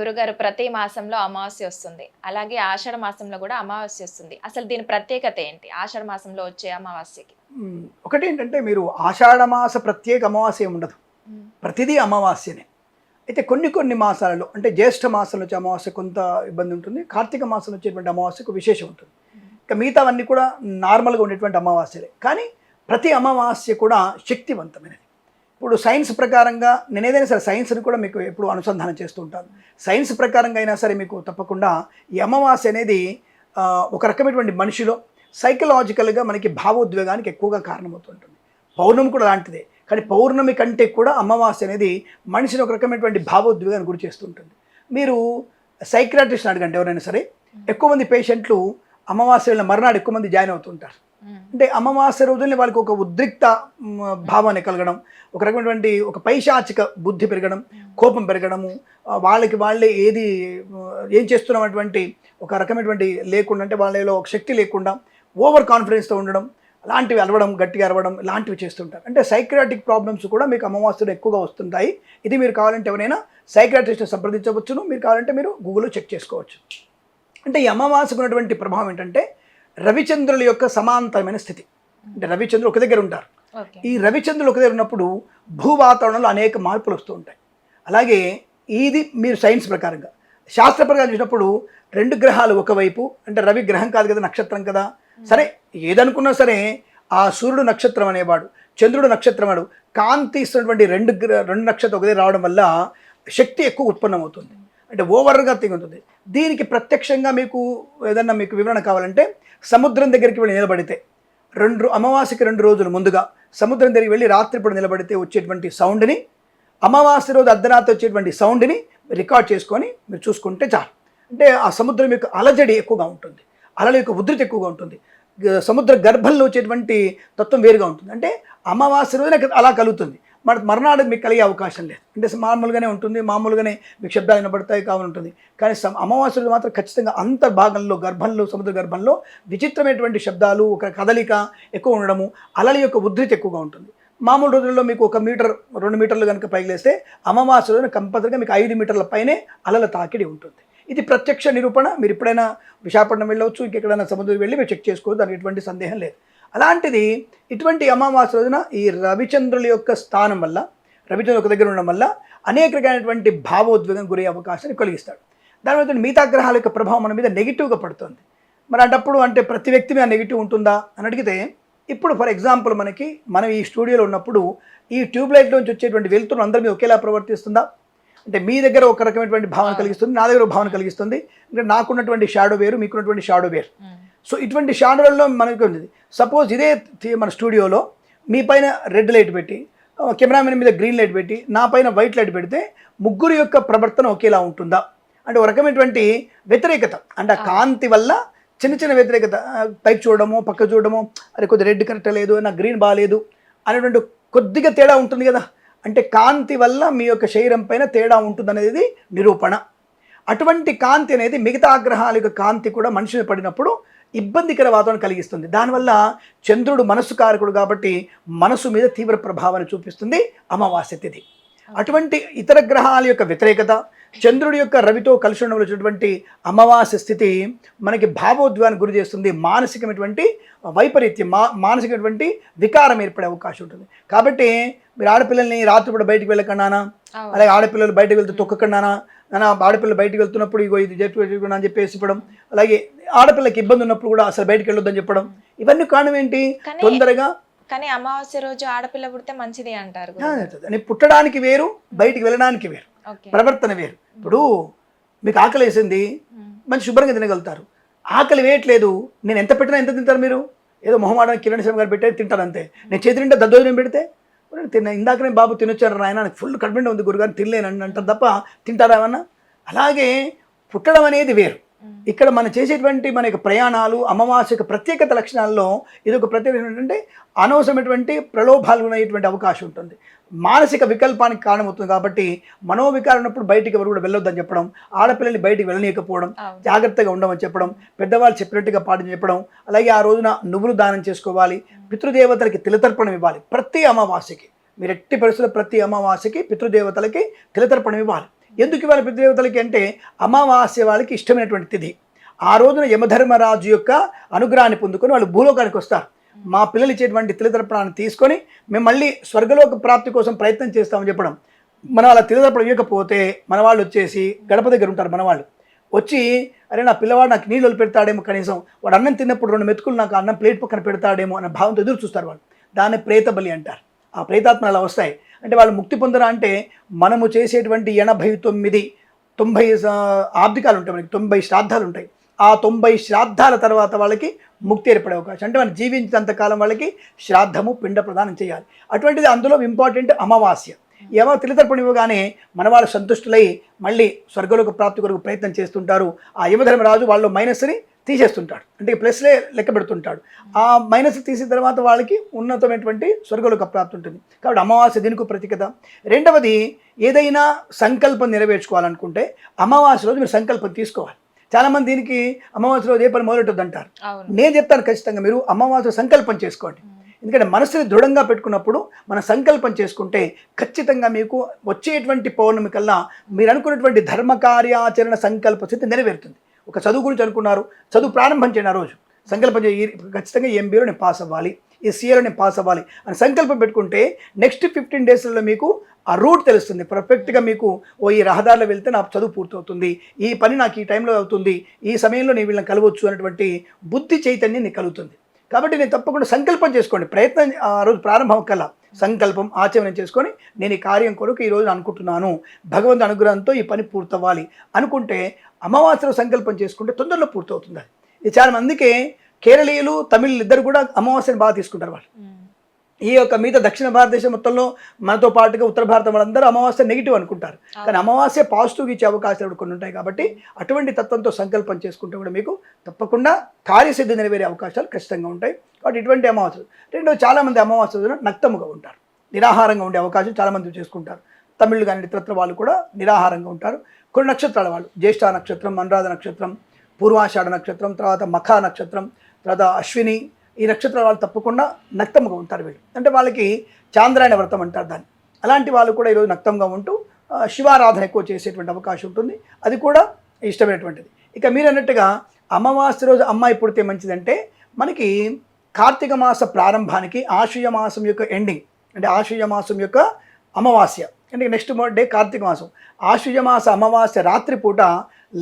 గురుగారు ప్రతి మాసంలో అమావాస్య వస్తుంది. అలాగే ఆషాఢ మాసంలో కూడా అమావాస్య వస్తుంది. అసలు దీని ప్రత్యేకత ఏంటి? ఆషాఢ మాసంలో వచ్చే అమావాస్యకి? ఒకటి ఏంటంటే మీరు ఆషాఢమాస ప్రత్యేక అమావాస్య ఉండదు ప్రతిదీ అమావాస్యనే. అయితే కొన్ని కొన్ని మాసాలలో అంటే జ్యేష్ఠ మాసంలో వచ్చే అమావాస్య కొంత ఇబ్బంది ఉంటుంది. కార్తీక మాసంలో వచ్చేటువంటి అమావాస్యకు విశేషం ఉంటుంది. ఇంకా మిగతావన్నీ కూడా నార్మల్గా ఉండేటువంటి అమావాస్యలే. కానీ ప్రతి అమావాస్య కూడా శక్తివంతమైనది. ఇప్పుడు సైన్స్ ప్రకారంగా నేను ఏదైనా సరే సైన్స్ని కూడా మీకు ఎప్పుడు అనుసంధానం చేస్తూ ఉంటాను. సైన్స్ ప్రకారంగా అయినా సరే మీకు తప్పకుండా ఈ అమావాస్య అనేది ఒక రకమైనటువంటి మనిషిలో సైకలాజికల్గా మనకి భావోద్వేగానికి ఎక్కువగా కారణమవుతుంటుంది. పౌర్ణమి కూడా లాంటిదే కానీ పౌర్ణమి కంటే కూడా అమావాస్య అనేది మనిషిని ఒక రకమైనటువంటి భావోద్వేగానికి గురి చేస్తుంటుంది. మీరు సైక్రాటిస్ట్ని అడగండి ఎవరైనా సరే. ఎక్కువ మంది పేషెంట్లు అమావాస్య వెళ్ళిన మర్నాడు ఎక్కువ మంది జాయిన్ అవుతుంటారు. అంటే అమావాస్య రోజుల్ని వాళ్ళకి ఒక ఉద్రిక్త భావాన్ని కలగడం ఒక రకమైనటువంటి ఒక పైశాచిక బుద్ధి పెరగడం కోపం పెరగడము వాళ్ళకి వాళ్ళే ఏది ఏం చేస్తున్నటువంటి ఒక రకమైనటువంటి లేకుండా అంటే వాళ్ళలో ఒక శక్తి లేకుండా ఓవర్ కాన్ఫిడెన్స్తో ఉండడం అలాంటివి అలవడం గట్టిగా అరవడం ఇలాంటివి చేస్తుంటారు. అంటే సైక్రాటిక్ ప్రాబ్లమ్స్ కూడా మీకు అమావాస్యలో ఎక్కువగా వస్తుంటాయి. ఇది మీరు కావాలంటే ఎవరైనా సైక్రాటిస్ట్ని సంప్రదించవచ్చును. మీరు కావాలంటే మీరు గూగుల్లో చెక్ చేసుకోవచ్చు. అంటే ఈ అమావాస్యకు ఉన్నటువంటి ప్రభావం ఏంటంటే రవిచంద్రుల యొక్క సమాంతరమైన స్థితి. అంటే రవిచంద్రులు ఒక దగ్గర ఉంటారు. ఈ రవిచంద్రులు ఒక దగ్గర ఉన్నప్పుడు భూ వాతావరణంలో అనేక మార్పులు వస్తూ ఉంటాయి. అలాగే ఇది మీరు సైన్స్ ప్రకారంగా. శాస్త్ర ప్రకారం చూసినప్పుడు రెండు గ్రహాలు ఒకవైపు అంటే రవి గ్రహం కాదు కదా నక్షత్రం కదా. సరే ఏదనుకున్నా సరే ఆ సూర్యుడు నక్షత్రం అనేవాడు చంద్రుడు నక్షత్రం వాడు కాంతి ఇస్తున్నటువంటి రెండు గ్ర రెండు నక్షత్రం ఒకదే రావడం వల్ల శక్తి ఎక్కువ ఉత్పన్నమవుతుంది. అంటే ఓవర్గా ఉంటుంది. దీనికి ప్రత్యక్షంగా మీకు ఏదన్నా మీకు వివరణ కావాలంటే సముద్రం దగ్గరికి వెళ్ళి నిలబడితే రెండు అమావాస్యకి రెండు రోజులు ముందుగా సముద్రం దగ్గరికి వెళ్ళి రాత్రిపూట నిలబడితే వచ్చేటువంటి సౌండ్ని అమావాస్య రోజు అర్ధరాత్రి వచ్చేటువంటి సౌండ్ని రికార్డ్ చేసుకొని మీరు చూసుకుంటే చాలు. అంటే ఆ సముద్రం యొక్క అలజడి ఎక్కువగా ఉంటుంది. అలల యొక్క ఉధృతి ఎక్కువగా ఉంటుంది. సముద్ర గర్భంలో వచ్చేటువంటి తత్వం వేరుగా ఉంటుంది. అంటే అమావాస్య రోజున అలా కలుగుతుంది. మన మర్నాడు మీకు కలిగే అవకాశం లేదు. అంటే మామూలుగానే ఉంటుంది మామూలుగానే మీకు శబ్దాలు వినబడతాయి కావాలి ఉంటుంది. కానీ సమ- మాత్రం ఖచ్చితంగా అంత భాగంలో గర్భంలో సముద్ర గర్భంలో విచిత్రమైనటువంటి శబ్దాలు ఒక కదలిక ఎక్కువ ఉండడము అలల యొక్క ఉద్ధృతి ఎక్కువగా ఉంటుంది. మామూలు రోజుల్లో మీకు ఒక మీటర్ రెండు మీటర్లు కనుక పైకి అమావాస్యలో కంపల్సరిగా మీకు ఐదు మీటర్ల పైనే అలల తాకిడి ఉంటుంది. ఇది ప్రత్యక్ష నిరూపణ. మీరు ఎప్పుడైనా విశాఖపట్నం వెళ్ళవచ్చు ఇంకెక్కడైనా సముద్రం వెళ్ళి మీరు చెక్ చేసుకోవచ్చు దానికి ఎటువంటి సందేహం లేదు. అలాంటిది ఇటువంటి అమావాస్య రోజున ఈ రవిచంద్రుల యొక్క స్థానం వల్ల రవిచంద్రుల ఒక దగ్గర ఉండడం వల్ల అనేక రకమైనటువంటి భావోద్వేగం గురయ్యే అవకాశాన్ని కలిగిస్తాడు. దాని మీద మిగతా గ్రహాల యొక్క ప్రభావం మన మీద నెగిటివ్గా పడుతుంది. మరి అంటప్పుడు అంటే ప్రతి వ్యక్తి మీద నెగిటివ్ ఉంటుందా అని అడిగితే ఇప్పుడు ఫర్ ఎగ్జాంపుల్ మనకి మనం ఈ స్టూడియోలో ఉన్నప్పుడు ఈ ట్యూబ్లైట్ నుంచి వచ్చేటువంటి వెలుతురు అందరి మీద ఒకేలా ప్రవర్తిస్తుందా? అంటే మీ దగ్గర ఒక రకమైనటువంటి భావన కలిగిస్తుంది నా దగ్గర ఒక భావన కలిగిస్తుంది. అంటే నాకున్నటువంటి షాడో వేరు మీకున్నటువంటి షాడో వేరు. సో ఇటువంటి షాడోలలో మనకి ఉంది సపోజ్ ఇదే మన స్టూడియోలో మీ పైన రెడ్ లైట్ పెట్టి కెమెరామెన్ మీద గ్రీన్ లైట్ పెట్టి నా పైన వైట్ లైట్ పెడితే ముగ్గురు యొక్క ప్రవర్తన ఒకేలా ఉంటుందా? అంటే ఒక రకమైనటువంటి వ్యతిరేకత. అంటే ఆ కాంతి వల్ల చిన్న చిన్న వ్యతిరేకత పైకి చూడడము పక్క చూడడము అరే కొద్దిగా రెడ్ కరెక్ట్ లేదు నాకు గ్రీన్ బాగాలేదు అనేటువంటి కొద్దిగా తేడా ఉంటుంది కదా? అంటే కాంతి వల్ల మీ యొక్క శరీరం పైన తేడా ఉంటుంది అనేది నిరూపణ. అటువంటి కాంతి అనేది మిగతా గ్రహాల యొక్క కాంతి కూడా మనిషి మీద పడినప్పుడు ఇబ్బందికర వాతావరణం కలిగిస్తుంది. దానివల్ల చంద్రుడు మనస్సు కారకుడు కాబట్టి మనసు మీద తీవ్ర ప్రభావాన్ని చూపిస్తుంది అమావాస్య తిథి. అటువంటి ఇతర గ్రహాల యొక్క వ్యతిరేకత చంద్రుడి యొక్క రవితో కలిసి ఉండడం వచ్చినటువంటి అమావాస్య స్థితి మనకి భావోద్వేగానికి గురి చేస్తుంది. మానసికమైనటువంటి వైపరీత్యం మా మానసికమైనటువంటి వికారం ఏర్పడే అవకాశం ఉంటుంది. కాబట్టి మీరు ఆడపిల్లల్ని రాత్రిపూట బయటికి వెళ్ళకుండానా. అలాగే ఆడపిల్లలు బయటకు వెళ్తే తొక్కకుండానా? నాన్న ఆడపిల్లలు బయటికి వెళ్తున్నప్పుడు ఇగో ఇది జట్టు పెట్టుకున్నా అని చెప్పేసి చెప్పడం. అలాగే ఆడపిల్లకి ఇబ్బంది ఉన్నప్పుడు కూడా అసలు బయటికి వెళ్ళొద్దని చెప్పడం. ఇవన్నీ కారణం ఏంటి? తొందరగా కానీ అమావాస్య రోజు ఆడపిల్ల పుడితే మంచిది అంటారు పుట్టడానికి వేరు బయటికి వెళ్ళడానికి వేరు. ప్రవర్తన వేరు. ఇప్పుడు మీకు ఆకలి వేసింది మంచి శుభ్రంగా తినగలుగుతారు. ఆకలి వేయట్లేదు నేను ఎంత పెట్టినా ఎంత తింటారు మీరు? ఏదో మొహమాడానికి కిరణ్ శర్మ గారు పెట్టే తింటారు అంతే. నేను చేతి నిండా దద్దోజనం పెడితే "ఒరేయ్, తిన్న ఇందాకనే బాబు తినొచ్చారు నాయన నాకు ఫుల్ కడుపుండా ఉంది గురుగారు తినలేను అని అంటారు తప్ప తింటారా ఏమన్నా? అలాగే పుట్టడం అనేది వేరు. ఇక్కడ మనం చేసేటువంటి మన యొక్క ప్రయాణాలు అమావాస్య యొక్క ప్రత్యేకత లక్షణాల్లో ఇది ఒక ప్రత్యేకత ఏంటంటే అనవసరమైనటువంటి ప్రలోభాలు అనేటువంటి అవకాశం ఉంటుంది. మానసిక వికల్పానికి కారణమవుతుంది కాబట్టి మనోవికారం ఉన్నప్పుడు బయటికి ఎవరు కూడా వెళ్ళొద్దని చెప్పడం ఆడపిల్లల్ని బయటికి వెళ్ళనీయకపోవడం. జాగ్రత్తగా ఉండమని చెప్పడం పెద్దవాళ్ళు చెప్పినట్టుగా పాటించి చెప్పడం అలాగే ఆ రోజున నువ్వులు దానం చేసుకోవాలి పితృదేవతలకి తిలతర్పణం ఇవ్వాలి. ప్రతి అమావాస్యకి. మీరు ఎట్టి పరిస్థితుల్లో ప్రతి అమావాస్యకి పితృదేవతలకి తిలతర్పణం ఇవ్వాలి. ఎందుకు ఇవ్వాలి పితృదేవతలకి అంటే అమావాస్య వాళ్ళకి ఇష్టమైనటువంటి తిథి. ఆ రోజున యమధర్మరాజు యొక్క అనుగ్రహాన్ని పొందుకొని వాళ్ళు భూలోకానికి వస్తారు. మా పిల్లలు ఇచ్చేటువంటి తిలతర్పణాన్ని తీసుకొని మేము మళ్ళీ స్వర్గలోక ప్రాప్తి కోసం ప్రయత్నం చేస్తామని చెప్పడం. మన వాళ్ళ తిలతర్పణం ఇవ్వకపోతే మన వాళ్ళు వచ్చేసి గడప దగ్గర ఉంటారు మన వాళ్ళు వచ్చి అరే నా పిల్లవాడు నాకు నీళ్ళు పెడతాడేమో కనీసం. వాడు అన్నం తిన్నప్పుడు రెండు మెతుకులు నాకు అన్నం ప్లేట్ పక్కన పెడతాడేమో అన్న భావంతో ఎదురు చూస్తారు వాళ్ళు. దాన్ని ప్రేత బలి అంటారు. ఆ ప్రేతాత్మలు అలా వస్తాయి. అంటే వాళ్ళు ముక్తి పొందరా అంటే మనము చేసేటువంటి ఎనభై తొమ్మిది తొంభై ఆబ్దికాలు ఉంటాయి మనకి. తొంభై శ్రాద్ధాలు ఉంటాయి. ఆ తొంభై శ్రాద్ధాల తర్వాత వాళ్ళకి ముక్తి ఏర్పడే అవకాశం. అంటే మనం జీవించినంత కాలం వాళ్ళకి శ్రాద్ధము పిండ ప్రదానం చేయాలి. అటువంటిది అందులో ఇంపార్టెంట్ అమావాస్య. ఏమో తిలితర్పణ ఇవ్వగానే మన వాళ్ళు సంతుష్టులై మళ్ళీ స్వర్గలోక ప్రాప్తి కొరకు ప్రయత్నం చేస్తుంటారు. ఆ యమధర్మరాజు వాళ్ళు మైనస్ని తీసేస్తుంటాడు. అంటే ప్లస్లే లెక్క పెడుతుంటాడు. ఆ మైనస్ తీసిన తర్వాత వాళ్ళకి ఉన్నతమైనటువంటి స్వర్గలోక ప్రాప్తి ఉంటుంది. కాబట్టి అమావాస్య దీనికి ప్రతీకత రెండవది ఏదైనా సంకల్పం నెరవేర్చుకోవాలనుకుంటే అమావాస్య రోజు మీరు సంకల్పం తీసుకోవాలి. చాలామంది దీనికి అమావాస్య రోజు ఏ పని మొదలెట్టద్దు అంటారు నేను చెప్తాను ఖచ్చితంగా మీరు అమావాస్య సంకల్పం చేసుకోండి. ఎందుకంటే మనసుని దృఢంగా పెట్టుకున్నప్పుడు మన సంకల్పం చేసుకుంటే ఖచ్చితంగా మీకు వచ్చేటువంటి పౌర్ణమి కల్లా మీరు అనుకున్నటువంటి ధర్మ కార్యాచరణ సంకల్ప స్థితి నెరవేరుతుంది. ఒక చదువు గురించి అనుకున్నారు చదువు ప్రారంభం చేయండి ఆ రోజు. సంకల్పం చేయి ఖచ్చితంగా ఎంబీలో నేను పాస్ అవ్వాలి ఈ సీఏలో నేను పాస్ అవ్వాలి అని సంకల్పం పెట్టుకుంటే నెక్స్ట్ ఫిఫ్టీన్ డేస్లలో మీకు ఆ రూట్ తెలుస్తుంది. పర్ఫెక్ట్గా మీకు ఓ ఈ రహదారిలో వెళ్తే నాకు చదువు పూర్తవుతుంది. ఈ పని నాకు ఈ టైంలో అవుతుంది. ఈ సమయంలో నేను వీళ్ళని కలవచ్చు అనేటువంటి బుద్ధి చైతన్యం నీకు కలుగుతుంది. కాబట్టి నేను తప్పకుండా సంకల్పం చేసుకోండి ప్రయత్నం ఆ రోజు ప్రారంభం కల్లా సంకల్పం ఆచరణ చేసుకొని నేను ఈ కార్యం కొరకు ఈ అనుకుంటున్నాను. భగవంతు అనుగ్రహంతో ఈ పని పూర్తవ్వాలి అనుకుంటే అమావాస్యలో సంకల్పం చేసుకుంటే తొందరలో పూర్తవుతుంది. అది ఇది చాలా మందికి కేరళీయులు తమిళ్ ఇద్దరు కూడా అమావాస్యను బాగా తీసుకుంటారు వాళ్ళు. ఈ యొక్క మిగతా దక్షిణ భారతదేశం మొత్తంలో మనతో పాటుగా ఉత్తర భారతం వాళ్ళందరూ అమావాస్య నెగిటివ్ అనుకుంటారు. కానీ అమావాస్య పాజిటివ్ ఇచ్చే అవకాశాలు కొన్ని ఉంటాయి కాబట్టి అటువంటి తత్వంతో సంకల్పం చేసుకుంటే కూడా మీకు తప్పకుండా కార్యసిద్ధి నెరవేరే అవకాశాలు ఖచ్చితంగా ఉంటాయి. కాబట్టి ఇటువంటి అమావాస్యలు. రెండో చాలామంది అమావాస్య రోజున నక్తముగా ఉంటారు. నిరాహారంగా ఉండే అవకాశం చాలామంది చేసుకుంటారు. తమిళ్ కానీ ఇతరత్ర వాళ్ళు కూడా నిరాహారంగా ఉంటారు. కొన్ని నక్షత్రాల వాళ్ళు జ్యేష్ఠ నక్షత్రం అనురాధ నక్షత్రం పూర్వాషాఢ నక్షత్రం తర్వాత మఖా నక్షత్రం తర్వాత అశ్విని ఈ నక్షత్రాలు వాళ్ళు తప్పకుండా నక్తంగా ఉంటారు వీళ్ళు. అంటే వాళ్ళకి చాంద్రాయణ వ్రతం అంటారు దాన్ని. అలాంటి వాళ్ళు కూడా ఈరోజు నక్తంగా ఉంటూ శివారాధన ఎక్కువ చేసేటువంటి అవకాశం ఉంటుంది. అది కూడా ఇష్టమైనటువంటిది. ఇక మీరు అన్నట్టుగా అమావాస్య రోజు అమ్మాయి పుడితే మంచిదంటే మనకి కార్తీక మాస ప్రారంభానికి ఆశయ మాసం యొక్క ఎండింగ్ అంటే ఆశయ మాసం యొక్క అమావాస్య. అంటే నెక్స్ట్ డే కార్తీక మాసం. ఆశయ మాస అమావాస్య రాత్రిపూట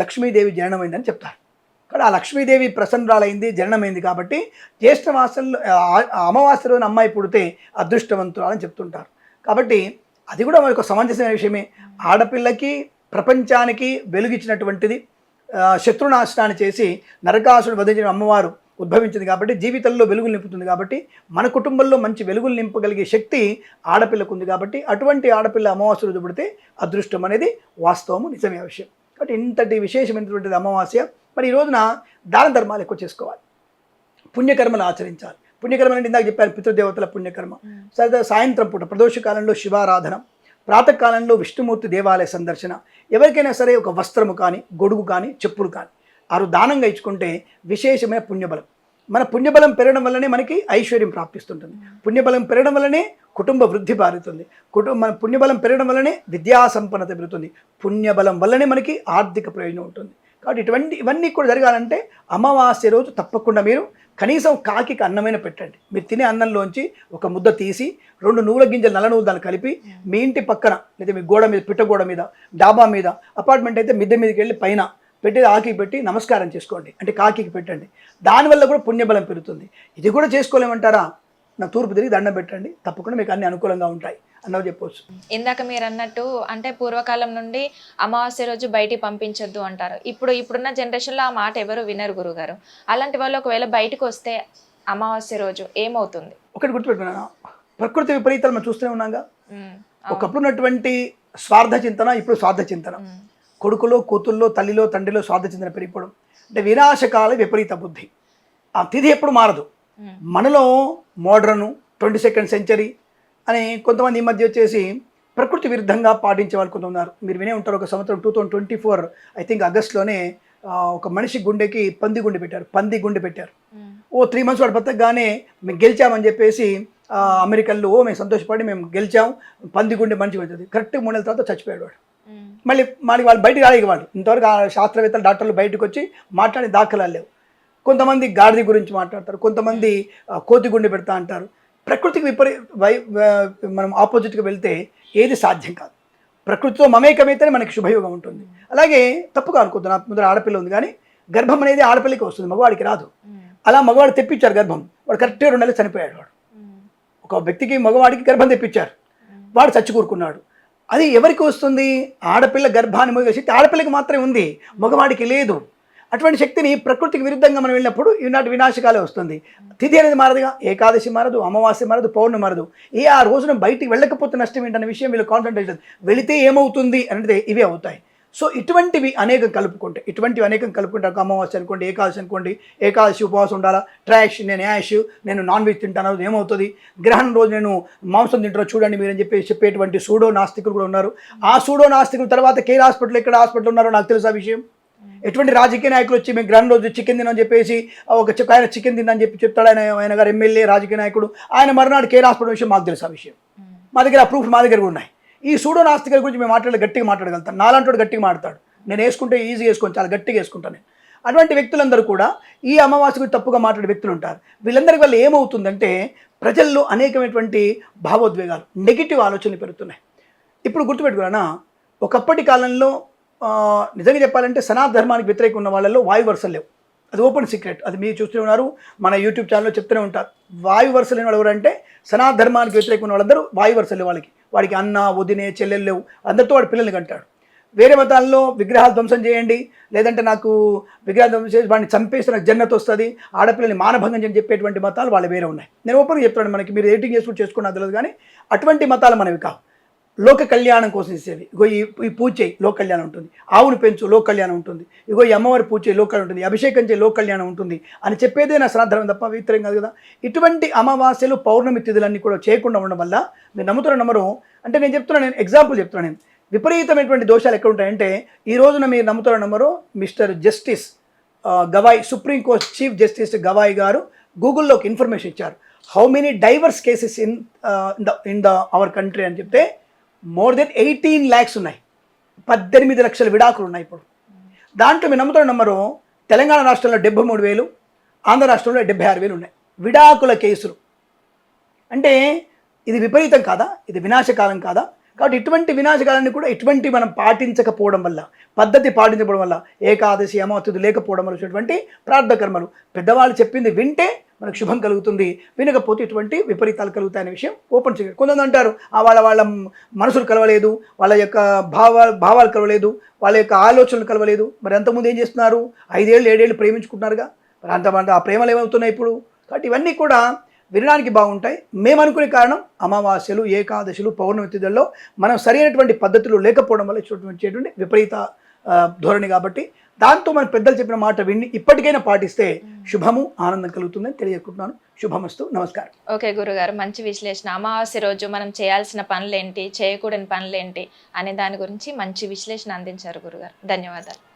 లక్ష్మీదేవి జననమైందని చెప్తారు. కానీ ఆ లక్ష్మీదేవి ప్రసన్నరాలైంది జననమైంది కాబట్టి జ్యేష్ఠమాసంలో ఆ- అమావాస్య రోజున అమ్మాయి పుడితే అదృష్టవంతురాలని చెప్తుంటారు. కాబట్టి అది కూడా మనకు సమంజసమైన విషయమే. ఆడపిల్లకి ప్రపంచానికి వెలుగిచ్చినటువంటిది శత్రునాశనాన్ని చేసి నరకాసుడు వధించిన అమ్మవారు ఉద్భవించింది కాబట్టి జీవితంలో వెలుగులు నింపుతుంది కాబట్టి మన కుటుంబంలో మంచి వెలుగులు నింపగలిగే శక్తి ఆడపిల్లకు ఉంది కాబట్టి అటువంటి ఆడపిల్ల అమావాస్య రోజు పుడితే అదృష్టం అనేది వాస్తవము నిజమే విషయం. కాబట్టి ఇంతటి విశేషమైనటువంటిది అమావాస్య. మరి ఈ రోజున దాన ధర్మాలు ఎక్కువ చేసుకోవాలి. పుణ్యకర్మలు ఆచరించాలి. పుణ్యకర్మలు అంటే ఇందాక చెప్పారు పితృదేవతల పుణ్యకర్మ. సరిగ్గా సాయంత్రం పూట ప్రదోష కాలంలో శివారాధన ప్రాతకాలంలో విష్ణుమూర్తి దేవాలయ సందర్శన ఎవరికైనా సరే ఒక వస్త్రము కానీ గొడుగు కానీ చెప్పులు కానీ ఆరు దానంగా ఇచ్చుకుంటే విశేషమైన పుణ్యబలం. మన పుణ్యబలం పెరగడం వల్లనే మనకి ఐశ్వర్యం ప్రాప్తిస్తుంటుంది. పుణ్యబలం పెరగడం వల్లనే కుటుంబ వృద్ధి పారుతుంది కుటుంబ మన పుణ్యబలం పెరగడం వల్లనే విద్యా సంపన్నత పెరుగుతుంది. పుణ్యబలం వల్లనే మనకి ఆర్థిక ప్రయోజనం ఉంటుంది. కాబట్టి ఇటువంటి ఇవన్నీ కూడా జరగాలంటే అమావాస్య రోజు తప్పకుండా మీరు కనీసం కాకి అన్నమైన పెట్టండి. మీరు తినే అన్నంలోంచి ఒక ముద్ద తీసి రెండు నువ్వుల గింజలు నల్ల నువ్వులు దాన్ని కలిపి మీ ఇంటి పక్కన లేదా మీ గోడ మీద పిట్ట గోడ మీద డాబా మీద అపార్ట్మెంట్ అయితే మిద్దె మీదకి వెళ్ళి పైన పెట్టి ఆకి పెట్టి నమస్కారం చేసుకోండి. అంటే కాకికి పెట్టండి. దానివల్ల కూడా పుణ్యబలం పెరుగుతుంది. ఇది కూడా చేసుకోలేమంటారా? నా తూర్పు తిరిగి దండం పెట్టండి. తప్పకుండా మీకు అన్ని అనుకూలంగా ఉంటాయి అన్నవి చెప్పవచ్చు ఇందాక మీరు అన్నట్టు అంటే పూర్వకాలం నుండి అమావాస్య రోజు బయటికి పంపించొద్దు అంటారు. ఇప్పుడు ఇప్పుడున్న జనరేషన్లో ఆ మాట ఎవరు వినరు గురుగారు. అలాంటి వాళ్ళు ఒకవేళ బయటకు వస్తే అమావాస్య రోజు ఏమవుతుంది? ఒకటి గుర్తుపెట్టుకున్నా ప్రకృతి విపరీతాలు మనం చూస్తూనే ఉన్నాగా. ఒకప్పుడు ఉన్నటువంటి స్వార్థ చింతన ఇప్పుడు స్వార్థ చింతన. కొడుకులో కూతుల్లో తల్లిలో తండ్రిలో స్వార్థ చింతన పెరిగిపోవడం. అంటే వినాశకాల విపరీత బుద్ధి. ఆ తిథి ఎప్పుడు మారదు. మనలో మోడ్రను ట్వంటీ సెకండ్ సెంచరీ అని కొంతమంది ఈ మధ్య వచ్చేసి ప్రకృతి విరుద్ధంగా పాటించే వాళ్ళు కొంత ఉన్నారు. మీరు వినే ఉంటారు ఒక సంవత్సరం two thousand twenty four I think ఆగస్ట్లోనే ఒక మనిషి గుండెకి పంది గుండె పెట్టారు పంది గుండె పెట్టారు. ఓ త్రీ మంత్స్ వాడు బతకగానే మేము గెలిచామని చెప్పేసి అమెరికన్లు ఓ మేము సంతోషపడి మేము గెలిచాం పంది గుండె మంచి అవుతుంది కరెక్ట్ మూడు నెలల తర్వాత చచ్చిపోయాడు వాడు. మళ్ళీ మళ్ళీ వాళ్ళు బయటికి రాలేక వాళ్ళు ఇంతవరకు ఆ శాస్త్రవేత్తలు డాక్టర్లు బయటకు వచ్చి మాట్లాడే దాఖలాలు లేవు. కొంతమంది గాడిద గురించి మాట్లాడతారు కొంతమంది కోతి గుండె పెడతా అంటారు. ప్రకృతికి విపరీ వై మనం ఆపోజిట్గా వెళ్తే ఏది సాధ్యం కాదు. ప్రకృతితో మమేకమైతేనే మనకి శుభయోగం ఉంటుంది. అలాగే తప్పుగా అనుకోద్దు నా ముందర ఆడపిల్ల ఉంది కానీ గర్భం అనేది ఆడపిల్లకి వస్తుంది మగవాడికి రాదు. అలా మగవాడు తెప్పించారు గర్భం వాడు కరెక్ట్గా రెండు నెలలు చనిపోయాడు వాడు. ఒక వ్యక్తికి మగవాడికి గర్భం తెప్పించారు. వాడు చచ్చి కూరుకున్నాడు అది ఎవరికి వస్తుంది? ఆడపిల్ల గర్భాన్ని మోగే శక్తి ఆడపిల్లకి మాత్రమే ఉంది మగవాడికి లేదు. అటువంటి శక్తిని ప్రకృతికి విరుద్ధంగా మనం వెళ్ళినప్పుడు ఈనాటి వినాశకాలే వస్తుంది. తిథి అనేది మారదుగా ఏకాదశి మారదు అమావాస్య మారదు పౌర్ణమి మారదు. ఏ ఆ రోజున బయటికి వెళ్ళకపోతే నష్టం ఏంటనే విషయం వీళ్ళు కాన్సన్ట్రేషన్ వెళితే ఏమవుతుంది అనేది ఇవే అవుతాయి. సో ఇటువంటివి అనేకం కలుపుకుంటే ఇటువంటివి అనేకం కలుపుకుంటే అమావాస్య అనుకోండి ఏకాదశి అనుకోండి ఏకాదశి ఉపవాసం ఉండాలా? ట్రాష్ నేను యాష్ నేను నాన్ వెజ్ తింటాను ఏమవుతుంది? గ్రహణం రోజు నేను మాంసం తింటాను చూడండి మీరు అని చెప్పి చెప్పేటువంటి సూడో నాస్తికులు కూడా ఉన్నారు. ఆ సూడో నాస్తికులు తర్వాత కేర్ హాస్పిటల్ ఎక్కడ హాస్పిటల్ ఉన్నారో నాకు తెలుసు ఆ విషయం? ఎటువంటి రాజకీయ నాయకులు వచ్చి మేము గ్రహణం రోజు చికెన్ తినని చెప్పేసి ఒక ఆయన చికెన్ తినని చెప్పి చెప్తాడు ఆయన ఆయన గారు ఎమ్మెల్యే రాజకీయ నాయకుడు. ఆయన మరునాడు కేర్ హాస్పిటల్ విషయం మాకు తెలుసు ఆ విషయం. మా దగ్గర ఆ ప్రూఫ్ మా దగ్గర ఉన్నాయి. ఈ సూడో నాస్తికుల గురించి మేము మాట్లాడే గట్టిగా మాట్లాడగలుగుతాను నాలంటోడు గట్టిగా మాట్లాడు. నేను వేసుకుంటే ఈజీ వేసుకొని చాలా గట్టిగా వేసుకుంటాను నేను. అటువంటి వ్యక్తులందరూ కూడా ఈ అమావాస్య గురించి తప్పుగా మాట్లాడే వ్యక్తులు ఉంటారు. వీళ్ళందరికీ వల్ల ఏమవుతుందంటే ప్రజల్లో అనేకమైనటువంటి భావోద్వేగాలు నెగిటివ్ ఆలోచనలు పెరుగుతున్నాయి. ఇప్పుడు గుర్తుపెట్టుకున్నా ఒకప్పటి కాలంలో నిజంగా చెప్పాలంటే సనాతన ధర్మానికి వ్యతిరేకంగా ఉన్న వాళ్ళల్లో వాయు వరుసలు లేవు. అది ఓపెన్ సీక్రెట్. అది మీరు చూస్తూనే ఉన్నారు మన యూట్యూబ్ ఛానల్లో చెప్తూనే ఉంటారు. వాయు వరుసలు లేని వాళ్ళు ఎవరంటే సనాతన ధర్మానికి వ్యతిరేకంగా ఉన్న వాళ్ళందరూ వాయు వరుసలు లేవు వాళ్ళకి. వాడికి అన్న వదినే చెల్లెలు లేవు. అందరితో వాడి పిల్లల్ని కంటాడు. వేరే మతాల్లో విగ్రహాలు ధ్వంసం చేయండి. లేదంటే నాకు విగ్రహాలు ధ్వంసం చేసి వాడిని చంపేస్తే నాకు జన్నత వస్తుంది ఆడపిల్లని మానభంగం అని చెప్పేటువంటి మతాలు వాళ్ళు వేరే ఉన్నాయి. నేను ఓపెన్గా చెప్తాను మనకి మీరు ఎడిటింగ్ చేసుకుని చేసుకున్న తెలియదు కానీ అటువంటి మతాలు మనవి కావు. లోక కళ్యాణం కోసం ఇచ్చేవి ఇగో ఈ ఈ పూజ చేయి లోక కళ్యాణం ఉంటుంది. ఆవును పెంచు లోక కళ్యాణం ఉంటుంది. ఇగో ఈ అమ్మవారి పూజ చేయి లోక కళ్యాణం ఉంటుంది. అభిషేకం చేయి లోక కళ్యాణం ఉంటుంది. అని చెప్పేదే నా శ్రాద్ధం తప్ప వ్యతిరేకం కాదు కదా. ఇటువంటి అమావాస్యలు పౌర్ణమి తిథులన్నీ కూడా చేయకుండా ఉండడం వల్ల మీరు నమ్ముతున్న నమ్మరు. అంటే నేను చెప్తున్నాను నేను ఎగ్జాంపుల్ చెప్తున్నాను నేను. విపరీతమైనటువంటి దోషాలు ఎక్కడ ఉంటాయంటే ఈ రోజున మీరు నమ్ముతున్న నమ్మరు mister justice Gavai supreme court chief justice Gavai గారు గూగుల్లోకి ఇన్ఫర్మేషన్ ఇచ్చారు. How many divorce cases in the in the our country అని చెప్తే మోర్ దెన్ ఎయిటీన్ ల్యాక్స్ ఉన్నాయి. పద్దెనిమిది లక్షల విడాకులు ఉన్నాయి ఇప్పుడు. దాంట్లో మీ నమ్ముతున్న నెంబరు తెలంగాణ రాష్ట్రంలో డెబ్బై మూడు వేలు ఆంధ్ర రాష్ట్రంలో డెబ్బై ఆరు వేలు ఉన్నాయి. విడాకుల కేసులు. అంటే ఇది విపరీతం కాదా? ఇది వినాశకాలం కాదా? కాబట్టి ఇటువంటి వినాశకాలాన్ని కూడా ఇటువంటి మనం పాటించకపోవడం వల్ల పద్ధతి పాటించకపోవడం వల్ల ఏకాదశి అమావతిథి లేకపోవడం వల్ల ప్రార్థకర్మలు. పెద్దవాళ్ళు చెప్పింది వింటే మనకు శుభం కలుగుతుంది. వినకపోతే ఇటువంటి విపరీతాలు కలుగుతాయనే విషయం ఓపెన్ చేయాలి కొంతమంది అంటారు ఆ వాళ్ళ వాళ్ళ మనసులు కలవలేదు వాళ్ళ యొక్క భావ భావాలు కలవలేదు వాళ్ళ యొక్క ఆలోచనలు కలవలేదు. మరి అంతకుముందు ఏం చేస్తున్నారు? ఐదేళ్ళు ఏడేళ్ళు ప్రేమించుకుంటున్నారుగా. మరి అంత ఆ ప్రేమలు ఏమవుతున్నాయి ఇప్పుడు? కాబట్టి ఇవన్నీ కూడా వినడానికి బాగుంటాయి. మేము అనుకునే కారణం అమావాస్యలు ఏకాదశులు పౌర్ణమి తిథుల్లో మనం సరైనటువంటి పద్ధతులు లేకపోవడం వల్ల వచ్చేటువంటి విపరీత ధోరణి కాబట్టి దాంతో మన పెద్దలు చెప్పిన మాట విని ఇప్పటికైనా పాటిస్తే శుభము ఆనందం కలుగుతుందని తెలియకుంటున్నాను శుభమస్తు. నమస్కారం. ఓకే గురుగారు మంచి విశ్లేషణ. అమావాస్య రోజు మనం చేయాల్సిన పనులేంటి? చేయకూడని పనులేంటి? అనే దాని గురించి మంచి విశ్లేషణ అందించారు గురుగారు. ధన్యవాదాలు.